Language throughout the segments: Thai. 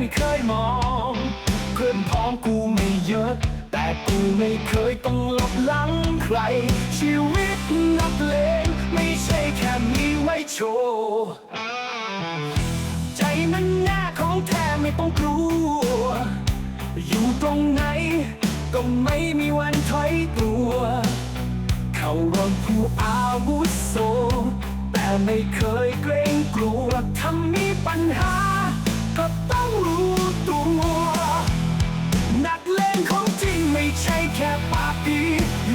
ไม่เคยมอง เพื่อนพ้องกูไม่เยอะ แต่กูไม่เคยต้องหลบหลังใคร ชีวิตนักเลงไม่ใช่แค่มีไว้โชว์ใจมันแน่ของแท้ไม่ต้องกลัว อยู่ตรงไหน ก็ไม่มีวันถอยตัว เขารอนผู้อาวุโสแต่ไม่เคย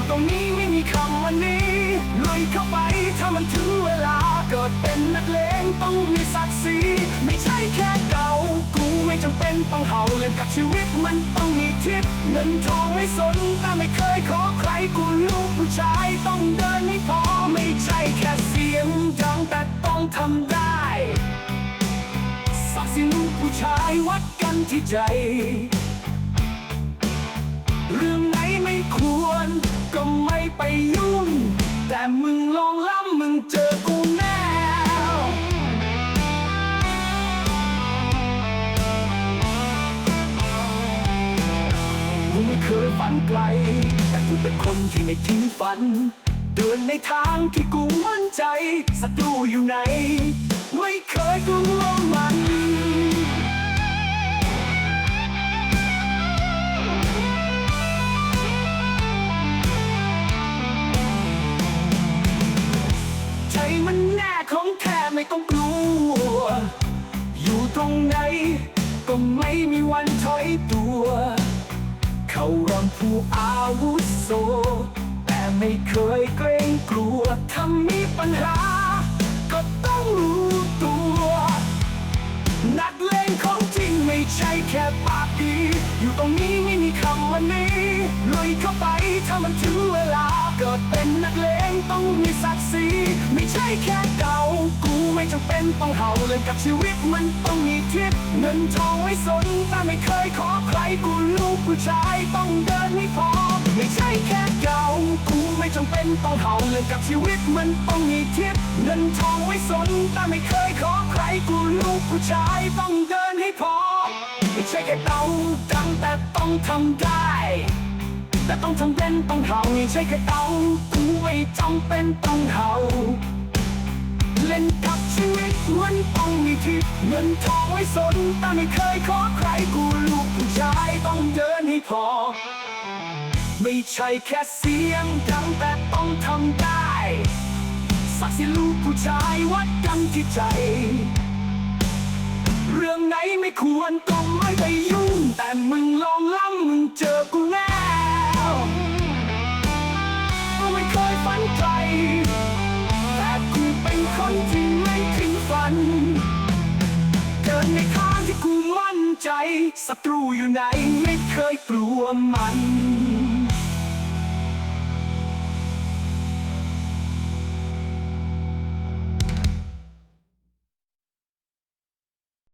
อยู่ตรงนี้ไม่มีคำวันนี้ลุยเข้าไปถ้ามันถึงเวลา เกิดเป็นนักเลงต้องมีศักดิ์ศรีไม่ใช่แค่เก่ากูไม่จำเป็นต้องเห่าเล่นกับชีวิตมันต้องมีทิศเงินทองไม่สนแต่ไม่เคยขอใครกูลูกผู้ชายต้องเดินให้พอไม่ใช่แค่เสียงดังแต่ต้องทำได้ศักดิ์ศรีลูกผู้ชายวัดกันที่ใจ ไปยุ่ง แต่มึงลองล้ำมึงเจอกูแน่กูไม่เคยฝันไกล แต่กูเป็นคนที่ไม่ทิ้งฝัน เดินในทางที่กูมั่นใจศัตรูอยู่ไหน ไม่เคยกลัวมัน ตัว เขารองผู้อาวุโส แต่ไม่เคยเกรงกลัวถ้ามีปัญหา ก็ต้องรู้ตัว นักเลงของจริงไม่ใช่แค่ปากดี อยู่ตรงนี้ไม่มีคำวันนี้ลุยเข้าไปถ้ามันถึง เกิดเป็นนักเลงต้องมีศักดิ์ศรีไม่ใช่แค่เก่ากูไม่จำเป็นต้องเห่าเลยกับชีวิตมันต้องมีทิศเงินทองไม่สนแต่ไม่เคยขอใครกูลูกผู้ชายต้องเดินให้พอไม่ใช่แค่เก่ากูไม่จำเป็นต้องเห่าเลยกับชีวิตมันต้องมีทิศเงินทองไม่สนแต่ไม่เคยขอใครกูลูกผู้ชายต้องเดินให้พอไม่ใช่แค่เต่าดังแต่ต้องทำได้ แต่ต้องทำเป็นต้องเห่าไม่ใช่แค่เตากูไม่จำเป็นต้องเห่าเล่นกับชีวิตมันต้องมีทิศเงินทองไว้สนแต่ไม่เคยขอใครกูลูกผู้ชายต้องเดินให้พอ ไม่ใช่แค่เสียงดังแต่ต้องทำได้สักดิ์ศรีลูกผู้ชายวัดกันที่ใจ เรื่องไหนไม่ควรก็ไม่ไปย ที่ไม่ถึงฝัน เดินในทางที่กูมั่นใจศัตรูอยู่ไหนไม่เคยกลัวมัน